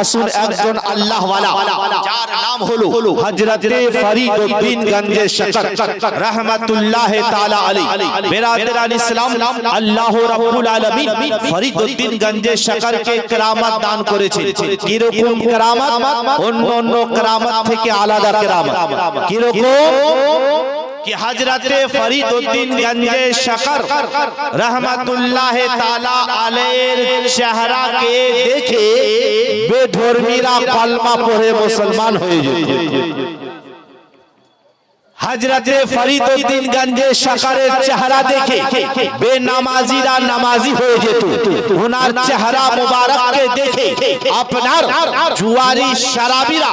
আসুন একজন আল্লাহ যার নাম হলো হযরতে ফরিদউদ্দিন গঞ্জে শকর রাহমাতুল্লাহ তাআলা আলাইহি। বেরাদরান ইসলাম আল্লাহ রাব্বুল আলামিন ফরিদউদ্দিন গঞ্জে শকরকে কেরামত দান করেছেন। কি রকম কেরামত? অন্য অন্য কেরামত থেকে আলাদা কেরামত। কি রকম कि हज़रत फरीदुद्दीन गंजे शकर रहमतुल्लाह ताला आलेर चेहरा के देखे बेधर्मीरा कलमा पढ़े मुसलमान हो जाए হজরতে ফরিদুদ্দিন গঞ্জে শকরের চেহারা দেখে বেনামাজিরা নামাজি হয়ে যেত। ওনার চেহারা মুবারককে দেখে আপনার জুয়ারি শরাবিরা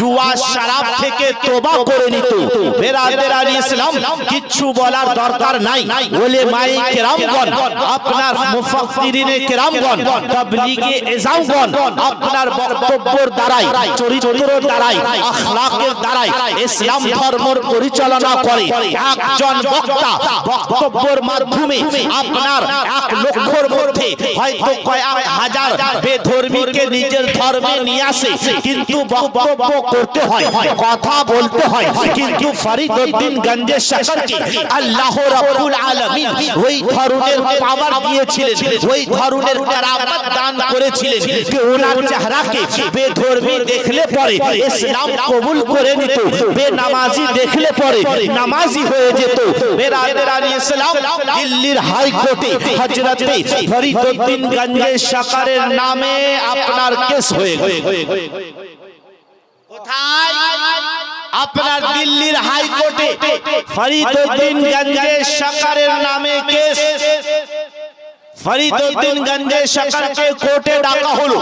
জুয়া শরাব থেকে তোবা করে নিত। বেরাদেরান ইসলাম, কিচ্ছু বলার দরকার নাই। বলে মাই কেরামগণ, আপনার মুফাসসিরিনে কেরামগণ, তাবলীগে এজামগণ, আপনার বক্তব্যের দ্বারাই, চরিত্রের দ্বারাই, আখলাকের দ্বারাই, ইসলাম ধর্মের পরিচালনা করে। একজন বক্তা বক্তব্যের মাধ্যমে আপনার এক লক্ষর মধ্যে হয়তো কয়েক হাজার বেধর্মীকে নিজের ধর্মে নিয়ে আসে, কিন্তু বক্তব্য করতে হয়, কথা বলতে হয়। কিন্তু ফরিদউদ্দিন গঞ্জে শকরকে আল্লাহ রাব্বুল আলামিন ওই ধরনের পাওয়ার দিয়েছিলেন, ওই ধরনের কেরামত দান করেছিলেন যে ওনার চেহারাকে বেধর্মী দেখলে পরে ইসলাম কবুল করে নিত, বেনামাজি দেখলে পরে নামাজি হয়ে যেত। ইসলাম দিল্লির হাইকোর্টে হাজরাতে ফরিদুদ্দিন গঞ্জে সাকারের নামে আপনার কেস হয়ে কোথায়? আপনার দিল্লির হাইকোর্টে ফরিদুদ্দিন গঞ্জে সাকারের নামে কেস। ফরিদউদ্দিন গঞ্জে শকরকে কোর্টে ডাকা হলো।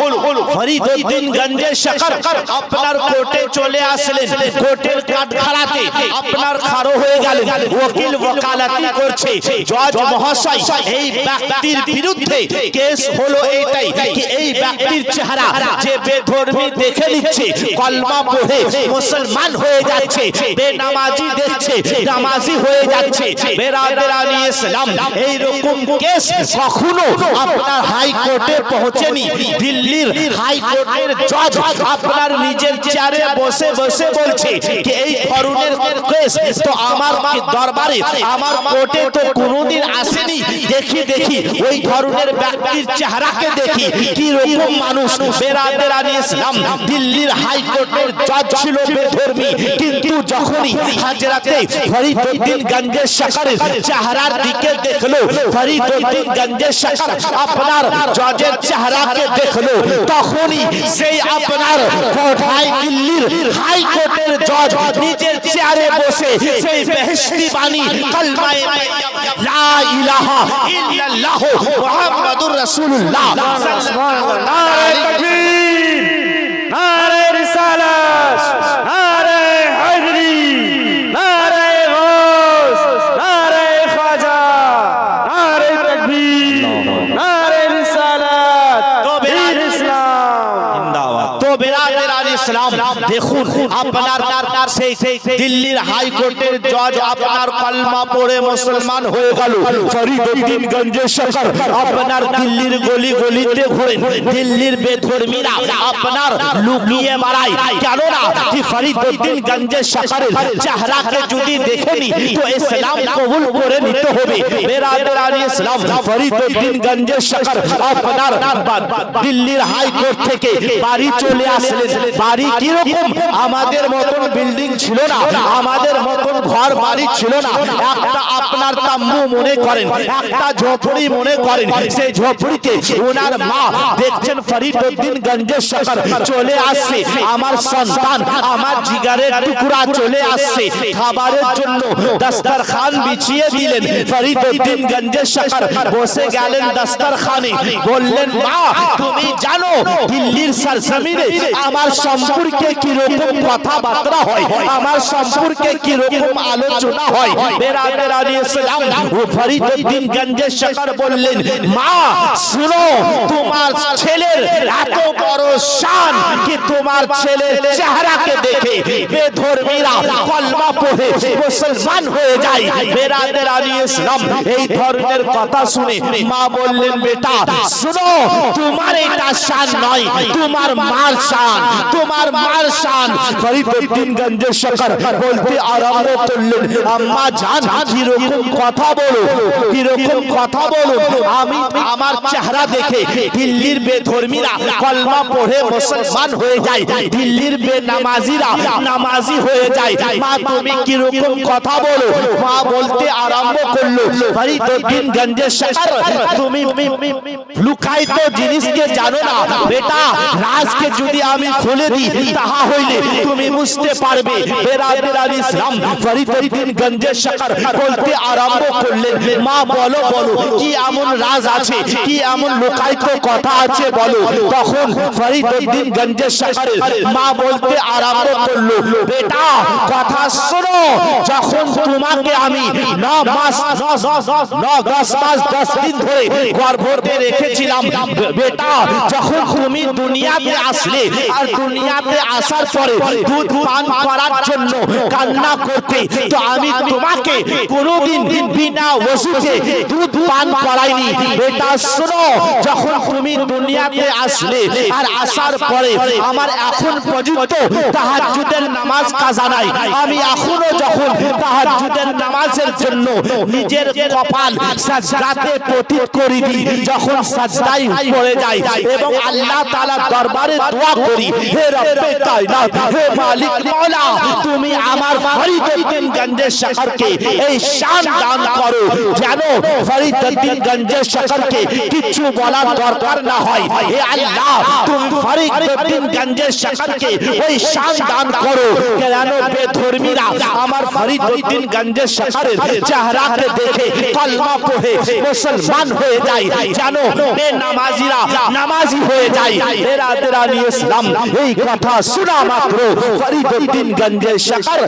ফরিদউদ্দিন গঞ্জে শকর আপনার কোর্টে চলে আসলেন। কোর্টের কাঠখাড়াতে আপনার খাড়ো হয়ে গেলেন। ওকিল ওকালতি করছে। জজ মহাশয় এই ব্যক্তির বিরুদ্ধে কেস হলো এটাই কি এই ব্যক্তির চেহারা যে বেধর্মী দেখে নিচ্ছে কলমা পড়ে মুসলমান হয়ে যাচ্ছে বেনামাজি দেখছে নামাজি হয়ে যাচ্ছে বেরাদারানি ইসলাম এই রকম কেস কখনো আপনার হাইকোর্টে পৌঁছেনি দিল্লির হাইকোর্টের জজ আপনার নিজের চেয়ারে বসে বসে বলছে কি এই ধরনের কেস তো আমার দরবারে আমার কোর্টে তো কোনোদিন আসেনি। দেখি দেখি ওই ধরনের ব্যক্তির চেহারাকে দেখি। কি রকম মানুষ? বেরাদেরানি ইসলাম দিল্লির হাইকোর্টের জজ ছিল বেধর্মী। কিন্তু যখনই হাজরাতে ফরিদউদ্দিন গঞ্জে শকরের চেহারার দিকে দেখল ফরিদউদ্দিন গঞ্জে শকর আপনার জজের চেহারাকে দেখল তখনই সেই আপনার কোঠায় দিল্লির হাইকোর্টের জজ নিজের চেয়ারে বসে সেই বেহেশতি বাণী কালমায়ে লা ইলাহা ইল্লাল্লাহ মুহাম্মাদুর রাসূলুল্লাহ। নারে তাকবীর আপনার দিল্লির গেল। গলিতে ঘোরেন। দিল্লির বেধর্মীরা আপনার লুকিয়ে বেড়ায় কেন না কি ফরিদউদ্দিন গঞ্জে শকরের চেহারাকে যদি দেখেনি, তো ইসলাম কবুল করে নিতে হবে। আপনার দিল্লির হাইকোর্ট থেকে বাড়ি চলে আসলেন। বাড়ি কীরকম? আমাদের মতন বিল্ডিং ছিল না। আমাদের মতন ঘর বাড়ি ছিল না। একটা আপনার তাম্বু মনে করেন একটা ঝোপড়ি মনে করেন। সেই ঝোপড়িতে ওনার মা দেখছেন ফরিদউদ্দিন গঞ্জের সকাল চলে আসছে। আমার সন্তান আমার জিগারের টুকরা চলে আসছে। খাবারের জন্য দস্তরখান বিছিয়ে দিলেন ফরিদউদ্দিন গঞ্জের সকাল বসে গেলেন দস্তরখানে। বললেন মা তুমি জানো দিল্লির সরজমিনে আমার সম্পর্কে কি রকম কথাবার্তা হয়? আমার সম্পর্কে কি রকম আলোচনা হয়? বেরাদের আলী ইসলাম ও ফরিদউদ্দিন গঞ্জের শকর বললেন, মা, শুনো, তোমার ছেলের এত বড় শান কি তোমার ছেলের চেহারাকে দেখে বেধর্মীরা কলমা পড়ে মুসলমান হয়ে যায়? বেরাদের আলী ইসলাম এই ধরনের কথা শুনে মা বললেন, বেটা, শুনো, তোমার এটা শান নয়, তোমার মার শান। তোমার মার শান। ফরিদউদ্দিন গঞ্জের শকর বলতে আরম্ভ করলেন আম্মা জান কীরকম কথা বলো কীরকম কথা বলো। আমি আমার চেহারা দেখে দিল্লির বেধর্মীরা কলমা পড়ে মুসলমান হয়ে যায়। দিল্লির বেনামাজিরা নামাজি হয়ে যায়। মা তুমি কীরকম কথা বলো? মা বলতে আরম্ভ করল ফরিদউদ্দিন গঞ্জের শকর তুমি লুকায়িত জিনিসকে জানো না। বেটা রাজকে যদি আমি খুলে দিই তাহা হইলে তুমি বুঝতে পারবে বেরাদের ইসলাম ফরিদউদ্দিন গঞ্জের শকর বলতে আরম্ভ করলেন। মা বলো বলো কি এমন রাজ আছে? কি এমন লুকায়িত কথা আছে? বলো। তখন ফরিদউদ্দিন গঞ্জের শকরের মা বলতে আরম্ভ করল বেটা কথা শোনো। যখন তোমাকে আমি ন মাস ন দশ মাস দশ দিন ধরে গর্ভতে রেখেছিলাম বেটা যখন তুমি দুনিয়াতে আসলে আর দুনিয়াতে আসার পরে দুধ পান করার জন্য কান্না করতে। তো আমি তোমাকে কোনোদিন বিনা ওষুধে দুধ পান করাইনি। বেটা শোনো যখন তুমি দুনিয়াতে আসলে আর আসার পরে আমার এখন পর্যন্ত তাহাজ্জুদের নামাজ কাজা নাই। আমি এখনও যখন তাহাজ্জুদের নামাজের জন্য নিজের কপাল সাজদাতে পতিত করি দিই যখন সাজদাই পড়ে যাই এবং আল্লাহ তাআলা দরবারে দোয়া করি। হে রব্বে কায়নাত, হে মালিক মাওলা তুমি আমার ফরিদউদ্দিন গঞ্জের শহরকে এই শান দান করো। যেন ফরিদউদ্দিন গঞ্জের শহরকে কিছু বলার দরকার না হয়। হে আল্লাহ, তুমি ফরিদউদ্দিন গঞ্জের শহরকে ওই শান দান করো। কেন বেধর্মীরা আমার ফরিদউদ্দিন গঞ্জের শহরের চেহারাকে দেখে কলমা পড়ে মুসলমান হয়ে যায়। যেন বেনামাজিরা নামাজি হয়ে যায়। এরা তেরা ইসলাম এই কথা শোনা মাত্র। ফরিদউদ্দিন গঞ্জের শহর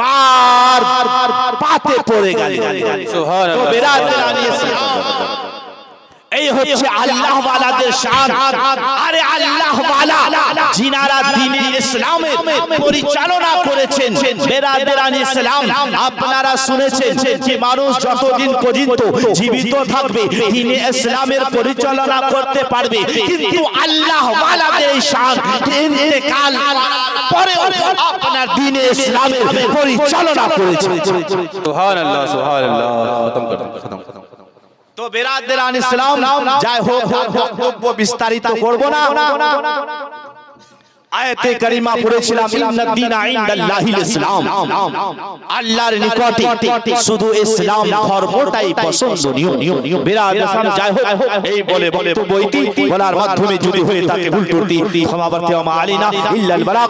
মার পাতে পড়ে গেল তো বেরাদের আলী ইসলাম এই হচ্ছে আল্লাহ ওয়ালাদের শান আরে আল্লাহ ওয়ালা জিনারা দ্বীনে ইসলামে পরিচালনা করেছেন বেরাদেরান ইসলাম আপনারা শুনেছেন যে মানুষ যতদিন পর্যন্ত জীবিত থাকবে দ্বীনে ইসলামের পরিচালনা করতে পারবে। কিন্তু আল্লাহ ওয়ালাদের শান ইন্তেকাল পরে আপনার দ্বীনে ইসলামের পরিচালনা করেছেন সুবহানাল্লাহ সুবহানাল্লাহ। খতম খতম খতম। তো বেরাদেরান ইসলাম যাই হোক বক্তব্য বিস্তারিত করব না। আয়াতে কারিমা পড়েছিলাম ইন্নাদ-দীনা ইনদাল্লাহিল ইসলাম। আল্লাহর নিকটে শুধু ইসলাম ধর্মটাই পছন্দনীয়। বেরাদেরান যাই হোক এই বলে বক্তব্য বলার মাধ্যমে যদি হয়ে থাকে ভুল ত্রুটি ক্ষমা করতে আমা আলিনা ইল্লাল বালাগ।